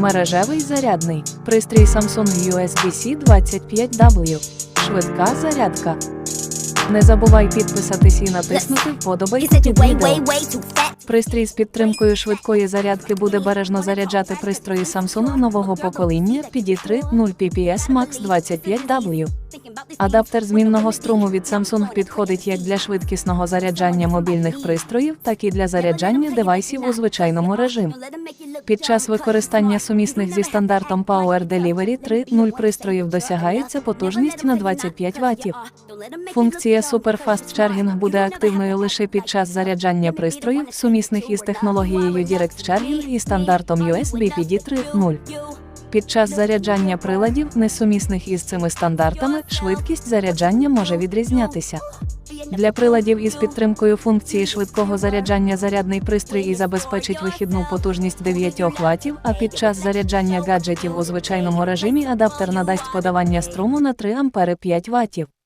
Мережевий зарядний. Пристрій Samsung USB-C 25W. Швидка зарядка. Не забувай підписатись і натиснути вподобайку під відео. Пристрій з підтримкою швидкої зарядки буде бережно заряджати пристрої Samsung нового покоління PD3 0 PPS Max 25W. Адаптер змінного струму від Samsung підходить як для швидкісного заряджання мобільних пристроїв, так і для заряджання девайсів у звичайному режимі. Під час використання сумісних зі стандартом Power Delivery 3.0 пристроїв досягається потужність на 25 Вт. Функція Super Fast Charging буде активною лише під час заряджання пристроїв, сумісних із технологією Direct Charging і стандартом USB PD 3.0. Під час заряджання приладів, несумісних із цими стандартами, швидкість заряджання може відрізнятися. Для приладів із підтримкою функції швидкого заряджання зарядний пристрій і забезпечить вихідну потужність 9 Вт, а під час заряджання гаджетів у звичайному режимі адаптер надасть подавання струму на 3 А 5 Вт.